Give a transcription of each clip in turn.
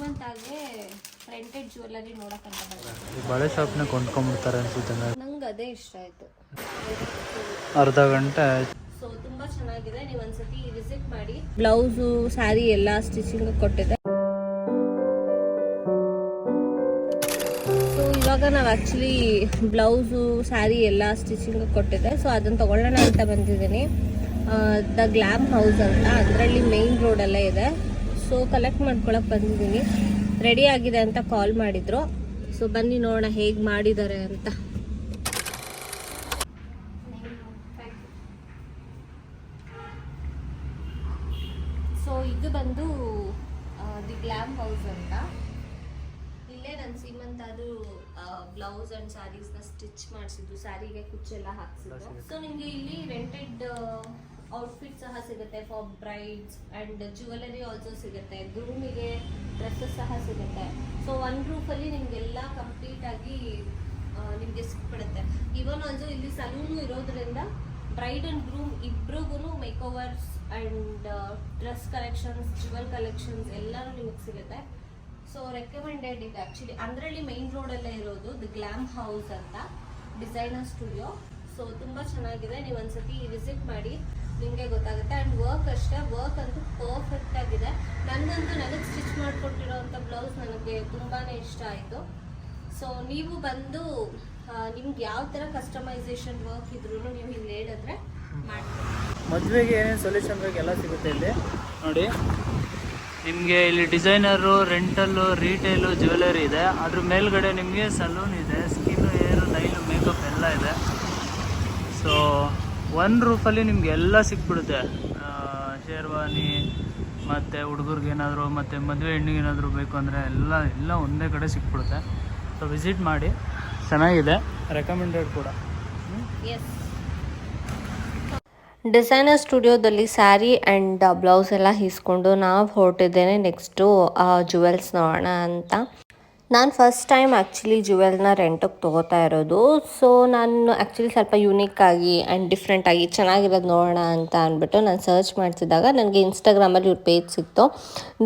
ಸೀಮಂತಾಗೆ rented jewellery ನೋಡಕ್ಕಂತ ಬಳೆ ಶಾಪ್ನ ಕೊಂಡ್ಕೊಂಡ್ಬಿಡ್ತಾರೆ ಅನ್ಸುತ್ತೆ ನಂಗೆ ಅದೇ ಇಷ್ಟ ಆಯಿತು. ಅರ್ಧ ಗಂಟೆ ಸೊ ತುಂಬ ಚೆನ್ನಾಗಿದೆ. ನೀವು ಒಂದ್ಸತಿ ವಿಸಿಟ್ ಮಾಡಿ. ಬ್ಲೌಸು ಸ್ಯಾರಿ ಎಲ್ಲ ಸ್ಟಿಚಿಂಗ್ ಕೊಟ್ಟಿದೆ ಸೊ ಇವಾಗ ನಾವು ಆ್ಯಕ್ಚುಲಿ ಬ್ಲೌಸು ಸ್ಯಾರಿ ಎಲ್ಲ ಸ್ಟಿಚಿಂಗ್ ಕೊಟ್ಟಿದೆ ಸೊ ಅದನ್ನು ತಗೊಳ್ಳೋಣ ಅಂತ ಬಂದಿದ್ದೀನಿ. ದ ಗ್ಲಾಮ್ ಹೌಸ್ ಅಂತ. ಅದರಲ್ಲಿ ಮೇನ್ ರೋಡಲ್ಲೇ ಇದೆ. ಸೊ ಕಲೆಕ್ಟ್ ಮಾಡ್ಕೊಳಕ್ಕೆ ಬಂದಿದ್ದೀನಿ ರೆಡಿ ಆಗಿದೆ ಅಂತ ಕಾಲ್ ಮಾಡಿದ್ರು. ಸೊ ಬನ್ನಿ ನೋಡೋಣ ಹೇಗೆ ಮಾಡಿದ್ದಾರೆ ಅಂತ. ಸೊ ಇದು ಬಂದು ದಿ ಗ್ಲಾಮ್ ಹೌಸ್ ಅಂತ. ಇಲ್ಲೇ ನನ್ನ ಸೀಮಂತ ಅದು ಬ್ಲೌಸ್ ಅಂಡ್ ಸ್ಯಾರೀಸ್ನ ಸ್ಟಿಚ್ ಮಾಡಿಸಿದ್ದು. ಸ್ಯಾರಿಗೆ ಕುಚ್ಚೆಲ್ಲ ಹಾಕ್ಸಿದ್ದು. ಸೊ ನಿಮಗೆ ಇಲ್ಲಿ ರೆಂಟೆಡ್ ಔಟ್ಫಿಟ್ ಸಹ ಸಿಗುತ್ತೆ for brides and jewellery also ಸಿಗುತ್ತೆ ಗ್ರೂಮಿಗೆ ಡ್ರೆಸ್ಸಸ್ ಸಹ ಸಿಗುತ್ತೆ. ಸೊ ಒನ್ ರೂಫಲ್ಲಿ ನಿಮಗೆಲ್ಲ ಕಂಪ್ಲೀಟಾಗಿ ನಿಮಗೆ ಸಿಕ್ಬಿಡುತ್ತೆ ಇವನ್ ಆಲ್ಸೋ ಇಲ್ಲಿ ಸಲೂನು ಇರೋದ್ರಿಂದ ಬ್ರೈಡ್ ಅಂಡ್ ಗ್ರೂಮ್ ಇಬ್ರಿಗೂ make overs and dress collections jewel collections ಎಲ್ಲನೂ ನಿಮಗೆ ಸಿಗುತ್ತೆ. ಸೊ ರೆಕಮೆಂಡೆಡ್ ಇದೆ. ಆ್ಯಕ್ಚುಲಿ ಅಂದ್ರಲ್ಲಿ ಮೈನ್ ರೋಡಲ್ಲೇ ಇರೋದು ದಿ ಗ್ಲ್ಯಾಮ್ ಹೌಸ್ ಅಂತ ಡಿಸೈನರ್ ಸ್ಟುಡಿಯೋ ಸೊ ತುಂಬ ಚೆನ್ನಾಗಿದೆ. ನೀವು ಒಂದ್ಸತಿ ವಿಸಿಟ್ ಮಾಡಿ. ನಿಮಗೆ ಗೊತ್ತಾಗುತ್ತೆ. ಆ್ಯಂಡ್ ವರ್ಕ್ ಅಷ್ಟೇ ವರ್ಕ್ ಅಂತೂ ಪರ್ಫೆಕ್ಟ್ ಆಗಿದೆ. ನನಗಂತೂ ನನಗೆ ಸ್ಟಿಚ್ ಮಾಡಿಕೊಟ್ಟಿರೋವಂಥ ಬ್ಲೌಸ್ ನನಗೆ ತುಂಬಾ ಇಷ್ಟ ಆಯಿತು. ಸೊ ನೀವು ಬಂದು ನಿಮ್ಗೆ ಯಾವ ಥರ ಕಸ್ಟಮೈಸೇಷನ್ ವರ್ಕ್ ಇದ್ರೂ ನೀವು ಇಲ್ಲಿ ಹೇಳಿದ್ರೆ ಮದುವೆಗೆ ಏನೇನು ಸೊಲ್ಯೂಷನ್ ಬೇಕು ಎಲ್ಲ ಸಿಗುತ್ತೆ ಇಲ್ಲಿ? ನೋಡಿ. ನಿಮಗೆ ಇಲ್ಲಿ ಡಿಸೈನರು ರೆಂಟಲ್ಲು ರೀಟೇಲು ಜ್ಯುವೆಲರಿ ಇದೆ. ಅದ್ರ ಮೇಲ್ಗಡೆ ನಿಮಗೆ ಸಲೂನ್ ಇದೆ. ಸ್ಕಿನ್ ಏರು ನೈಲು ಮೇಕಪ್ ಎಲ್ಲ ಇದೆ. ಸೊ ಒನ್ ರೂಫಲ್ಲಿ ನಿಮ್ಗೆ ಎಲ್ಲ ಸಿಕ್ಬಿಡುತ್ತೆ. ಶೇರ್ವಾನಿ, ಮತ್ತು ಹುಡುಗರಿಗೇನಾದರೂ ಮತ್ತು ಮದುವೆ ಹೆಣ್ಣಿಗೇನಾದರೂ ಬೇಕು ಅಂದರೆ ಎಲ್ಲ ಎಲ್ಲ ಒಂದೇ ಕಡೆ ಸಿಕ್ಬಿಡುತ್ತೆ. ಸೊ ವಿಸಿಟ್ ಮಾಡಿ. ಚೆನ್ನಾಗಿದೆ. ರೆಕಮೆಂಡೆಡ್ ಕೂಡ. ಡಿಸೈನರ್ ಸ್ಟುಡಿಯೋದಲ್ಲಿ ಸ್ಯಾರಿ ಆ್ಯಂಡ್ ಬ್ಲೌಸ್ ಎಲ್ಲ ಇಸ್ಕೊಂಡು ನಾವು ಹೊರಟಿದ್ದೇನೆ. ನೆಕ್ಸ್ಟು ಜುವೆಲ್ಸ್ ನೋಡೋಣ ಅಂತ. ನಾನು ಫಸ್ಟ್ ಟೈಮ್ ಆ್ಯಕ್ಚುಲಿ ಜುವೆಲ್ನ ರೆಂಟಿಗೆ ತೊಗೋತಾ ಇರೋದು. ಸೊ ನಾನು ಆ್ಯಕ್ಚುಲಿ ಸ್ವಲ್ಪ ಯುನೀಕ್ ಆಗಿ ಆ್ಯಂಡ್ ಡಿಫ್ರೆಂಟ್ ಆಗಿ ಚೆನ್ನಾಗಿರೋದು ನೋಡೋಣ ಅಂತ ಅಂದ್ಬಿಟ್ಟು ನಾನು ಸರ್ಚ್ ಮಾಡ್ತಿದ್ದಾಗ ನನಗೆ ಇನ್ಸ್ಟಾಗ್ರಾಮಲ್ಲಿ ಇವ್ರ ಪೇಜ್ ಸಿಕ್ತು.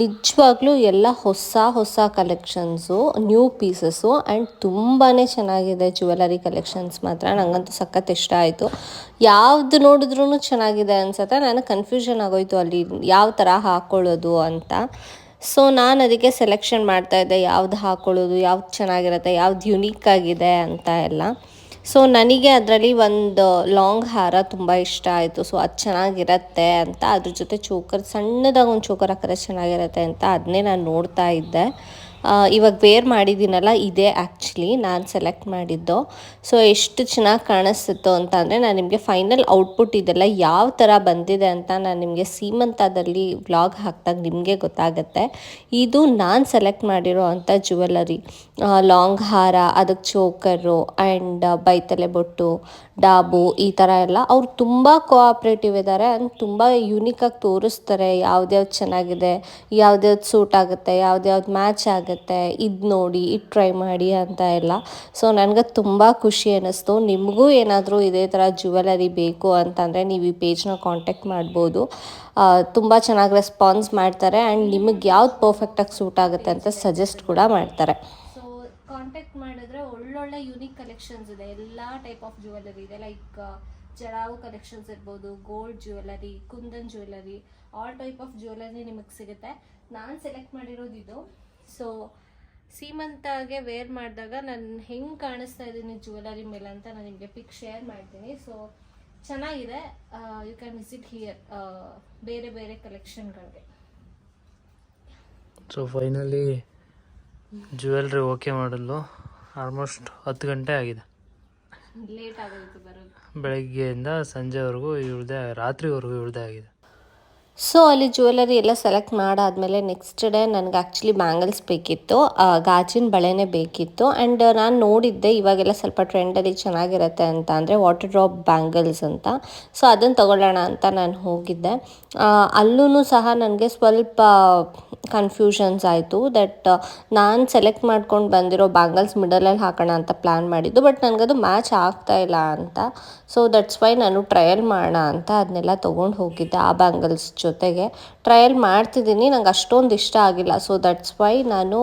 ನಿಜವಾಗ್ಲೂ ಎಲ್ಲ ಹೊಸ ಹೊಸ ಕಲೆಕ್ಷನ್ಸು ನ್ಯೂ ಪೀಸಸ್ಸು ಆ್ಯಂಡ್ ತುಂಬಾ ಚೆನ್ನಾಗಿದೆ ಜ್ಯುವೆಲರಿ ಕಲೆಕ್ಷನ್ಸ್ ಮಾತ್ರ. ನನಗಂತೂ ಸಖತ್ ಇಷ್ಟ ಆಯಿತು. ಯಾವ್ದು ನೋಡಿದ್ರೂ ಚೆನ್ನಾಗಿದೆ ಅನ್ಸುತ್ತೆ. ನನಗೆ ಕನ್ಫ್ಯೂಷನ್ ಆಗೋಯ್ತು ಅಲ್ಲಿ ಯಾವ ಥರ ಹಾಕ್ಕೊಳ್ಳೋದು ಅಂತ. ಸೊ ನಾನು ಅದಕ್ಕೆ ಸೆಲೆಕ್ಷನ್ ಮಾಡ್ತಾ ಇದ್ದೆ. ಯಾವ್ದು ಹಾಕೊಳ್ಳೋದು, ಯಾವ್ದು ಚೆನ್ನಾಗಿರುತ್ತೆ, ಯಾವ್ದು ಯುನೀಕ್ ಆಗಿದೆ ಅಂತ ಎಲ್ಲ. ಸೊ ನನಗೆ ಅದರಲ್ಲಿ ಒಂದು ಲಾಂಗ್ ಹಾರ ತುಂಬ ಇಷ್ಟ ಆಯಿತು. ಸೊ ಅದು ಚೆನ್ನಾಗಿರತ್ತೆ ಅಂತ, ಅದ್ರ ಜೊತೆ ಚೋಕರ್, ಸಣ್ಣದಾಗಿ ಒಂದು ಚೋಕರ್ ಹಾಕಿದ್ರೆ ಚೆನ್ನಾಗಿರುತ್ತೆ ಅಂತ ಅದನ್ನೇ ನಾನು ನೋಡ್ತಾ ಇದ್ದೆ. ಇವಾಗ ವೇರ್ ಮಾಡಿದ್ದೀನಲ್ಲ, ಇದೇ ಆ್ಯಕ್ಚುಲಿ ನಾನು ಸೆಲೆಕ್ಟ್ ಮಾಡಿದ್ದು. ಸೊ ಎಷ್ಟು ಚೆನ್ನಾಗಿ ಕಾಣಿಸ್ತಿತ್ತು ಅಂತ ಅಂದರೆ ನಾನು ನಿಮಗೆ ಫೈನಲ್ ಔಟ್ಪುಟ್ ಇದೆಲ್ಲ ಯಾವ ಥರ ಬಂದಿದೆ ಅಂತ ನಾನು ನಿಮಗೆ ಸೀಮಂತದಲ್ಲಿ ವ್ಲಾಗ್ ಹಾಕಿದಾಗ ನಿಮಗೆ ಗೊತ್ತಾಗುತ್ತೆ. ಇದು ನಾನು ಸೆಲೆಕ್ಟ್ ಮಾಡಿರೋ ಅಂಥ ಜ್ಯುವೆಲರಿ ಲಾಂಗ್ ಹಾರ ಅದಕ್ಕೆ ಚೋಕರು ಆ್ಯಂಡ್ ಬೈತಲೆ ಬೊಟ್ಟು, ಡಾಬು, ಈ ಥರ ಎಲ್ಲ ಅವ್ರು ತುಂಬ ಕೋಆಪ್ರೇಟಿವ್ ಇದ್ದಾರೆ ಆ್ಯಂಡ್ ತುಂಬ ಯೂನಿಕಾಗಿ ತೋರಿಸ್ತಾರೆ. ಯಾವ್ದ್ಯಾವ್ದು ಚೆನ್ನಾಗಿದೆ, ಯಾವ್ದ್ಯಾವ್ದು ಸೂಟ್ ಆಗುತ್ತೆ, ಯಾವ್ದ್ಯಾವ್ದು ಮ್ಯಾಚ್ ಆಗುತ್ತೆ. ಇದು ನೋಡಿ, ಇದು ಟ್ರೈ ಮಾಡಿ ಅಂತ ಎಲ್ಲ. ಸೊ ನನಗೆ ತುಂಬ ಖುಷಿ ಅನ್ನಿಸ್ತು. ನಿಮಗೂ ಏನಾದರೂ ಇದೇ ಥರ ಜ್ಯುವೆಲರಿ ಬೇಕು ಅಂತಂದರೆ ನೀವು ಈ ಪೇಜ್ನ ಕಾಂಟ್ಯಾಕ್ಟ್ ಮಾಡ್ಬೋದು. ತುಂಬ ಚೆನ್ನಾಗಿ ರೆಸ್ಪಾನ್ಸ್ ಮಾಡ್ತಾರೆ ಆ್ಯಂಡ್ ನಿಮಗೆ ಯಾವ್ದು ಪರ್ಫೆಕ್ಟಾಗಿ ಸೂಟ್ ಆಗುತ್ತೆ ಅಂತ ಸಜೆಸ್ಟ್ ಕೂಡ ಮಾಡ್ತಾರೆ. ಕಾಂಟ್ಯಾಕ್ಟ್ ಮಾಡಿದ್ರೆ ಒಳ್ಳೊಳ್ಳೆ ಯೂನಿಕ್ ಕಲೆಕ್ಷನ್ಸ್ ಇದೆ. ಎಲ್ಲ ಟೈಪ್ ಆಫ್ ಜ್ಯುವೆಲರಿ ಇದೆ. ಲೈಕ್ ಜಡಾವು ಕಲೆಕ್ಷನ್ಸ್ ಇರ್ಬೋದು gold jewellery kundan jewellery all type of jewellery ನಿಮಗೆ ಸಿಗುತ್ತೆ. ನಾನು ಸೆಲೆಕ್ಟ್ ಮಾಡಿರೋದು ಇದು. ಸೊ ಸೀಮಂತಾಗೆ ವೇರ್ ಮಾಡಿದಾಗ ನಾನು ಹೆಂಗೆ ಕಾಣಿಸ್ತಾ ಇದ್ದೀನಿ ಜ್ಯುವೆಲರಿ ಮೇಲೆ ಅಂತ ನಾನು ನಿಮಗೆ ಪಿಕ್ ಶೇರ್ ಮಾಡ್ತೀನಿ. ಸೊ ಚೆನ್ನಾಗಿದೆ. ಯು ಕ್ಯಾನ್ ವಿಸಿಟ್ ಹಿಯರ್ ಬೇರೆ ಬೇರೆ ಕಲೆಕ್ಷನ್ಗಳಿಗೆ ಸೊ ಫೈನಲಿ ಜ್ಯುವೆಲ್ರಿ ಓಕೆ ಮಾಡಲು ಆಲ್ಮೋಸ್ಟ್ ಹತ್ತು ಗಂಟೆ ಆಗಿದೆ. ಲೇಟ್ ಆಗೋಯ್ತು ಬರೋದು. ಬೆಳಗ್ಗೆಯಿಂದ ಸಂಜೆವರೆಗೂ ಇವ್ರದೇ ರಾತ್ರಿವರೆಗೂ ಇವ್ರದೇ ಆಗಿದೆ. ಸೊ ಅಲ್ಲಿ ಜ್ಯುವೆಲರಿ ಎಲ್ಲ ಸೆಲೆಕ್ಟ್ ಮಾಡಾದಮೇಲೆ ನೆಕ್ಸ್ಟ್ ಡೇ ನನಗೆ ಆ್ಯಕ್ಚುಲಿ ಬ್ಯಾಂಗಲ್ಸ್ ಬೇಕಿತ್ತು. ಗಾಜಿನ ಬಳೆನೇ ಬೇಕಿತ್ತು. ಆ್ಯಂಡ್ ನಾನು ನೋಡಿದ್ದೆ, ಇವಾಗೆಲ್ಲ ಸ್ವಲ್ಪ ಟ್ರೆಂಡಲ್ಲಿ ಚೆನ್ನಾಗಿರುತ್ತೆ ಅಂತ ಅಂದರೆ ವಾಟರ್ ಡ್ರಾಪ್ ಬ್ಯಾಂಗಲ್ಸ್ ಅಂತ. ಸೊ ಅದನ್ನು ತಗೊಳ್ಳೋಣ ಅಂತ ನಾನು ಹೋಗಿದ್ದೆ. ಅಲ್ಲೂ ಸಹ ನನಗೆ ಸ್ವಲ್ಪ ಕನ್ಫ್ಯೂಷನ್ಸ್ ಆಯಿತು. ದಟ್ ನಾನು ಸೆಲೆಕ್ಟ್ ಮಾಡ್ಕೊಂಡು ಬಂದಿರೋ ಬ್ಯಾಂಗಲ್ಸ್ ಮಿಡಲಲ್ಲಿ ಹಾಕೋಣ ಅಂತ ಪ್ಲ್ಯಾನ್ ಮಾಡಿದ್ದು. ಬಟ್ ನನಗದು ಮ್ಯಾಚ್ ಆಗ್ತಾ ಇಲ್ಲ ಅಂತ. ಸೊ ದಟ್ಸ್ ವೈ ನಾನು ಟ್ರಯಲ್ ಮಾಡೋಣ ಅಂತ ಅದನ್ನೆಲ್ಲ ತೊಗೊಂಡು ಹೋಗಿದ್ದೆ ಆ ಬ್ಯಾಂಗಲ್ಸ್ ಜೊತೆಗೆ ಟ್ರಯಲ್ ಮಾಡ್ತಿದ್ದೀನಿ. ನಂಗೆ ಅಷ್ಟೊಂದು ಇಷ್ಟ ಆಗಿಲ್ಲ. ಸೊ ದಟ್ಸ್ ವೈ ನಾನು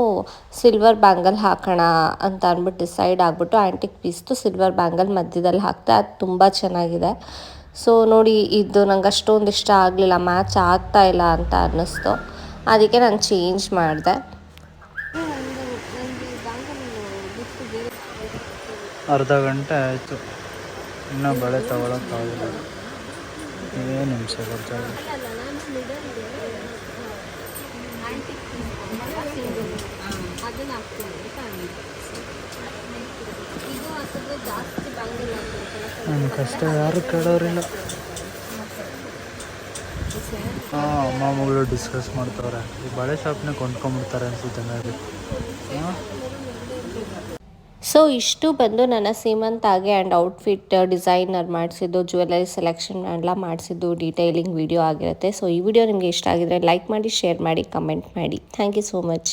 ಸಿಲ್ವರ್ ಬ್ಯಾಂಗಲ್ ಹಾಕೋಣ ಅಂತ ಅಂದ್ಬಿಟ್ಟು ಡಿಸೈಡ್ ಆಗಿಬಿಟ್ಟು ಆ್ಯಂಟಿಕ್ ಪೀಸ್ದು ಸಿಲ್ವರ್ ಬ್ಯಾಂಗಲ್ ಮಧ್ಯದಲ್ಲಿ ಹಾಕ್ತೆ ಅದು ತುಂಬ ಚೆನ್ನಾಗಿದೆ. ಸೊ ನೋಡಿ, ಇದು ನಂಗೆ ಅಷ್ಟೊಂದು ಇಷ್ಟ ಆಗಲಿಲ್ಲ. ಮ್ಯಾಚ್ ಆಗ್ತಾ ಇಲ್ಲ ಅಂತ ಅನ್ನಿಸ್ತು. ಅದಕ್ಕೆ ನಾನು ಚೇಂಜ್ ಮಾಡಿದೆ. ಅರ್ಧ ಗಂಟೆ ಆಯಿತು. ಇನ್ನೂ ಬಳೆ ತಗೊಳಕ್ಕಾಗಿಲ್ಲ ಏನು ನಿಮಿಷ ನನ್ನ ಕಷ್ಟ, ಯಾರು ಕೇಳೋರಿಲ್ಲ. ಹಾಂ, ಅಮ್ಮ, ಮಗಳು ಡಿಸ್ಕಸ್ ಮಾಡ್ತವ್ರೆ. ಈ ಬಳೆ ಶಾಪ್ನ ಕೊಂಡ್ಕೊಂಬಿಡ್ತಾರೆ ಅನ್ಸುತ್ತೆ ನನಗೆ ಸೊ ಇಷ್ಟು ಬಂದು ನನ್ನ ಸೀಮಂತಾಗೆ ಆ್ಯಂಡ್ ಔಟ್ಫಿಟ್ ಡಿಸೈನರ್ ಮಾಡಿಸಿದ್ದು ಜ್ಯುವೆಲರಿ ಸೆಲೆಕ್ಷನ್ ಎಲ್ಲ ಮಾಡಿಸಿದ್ದು ಡೀಟೇಲಿಂಗ್ ವಿಡಿಯೋ ಆಗಿರುತ್ತೆ. ಸೊ ಈ ವಿಡಿಯೋ ನಿಮಗೆ ಇಷ್ಟ ಆಗಿದ್ರೆ ಲೈಕ್ ಮಾಡಿ ಶೇರ್ ಮಾಡಿ ಕಮೆಂಟ್ ಮಾಡಿ. Thank you so much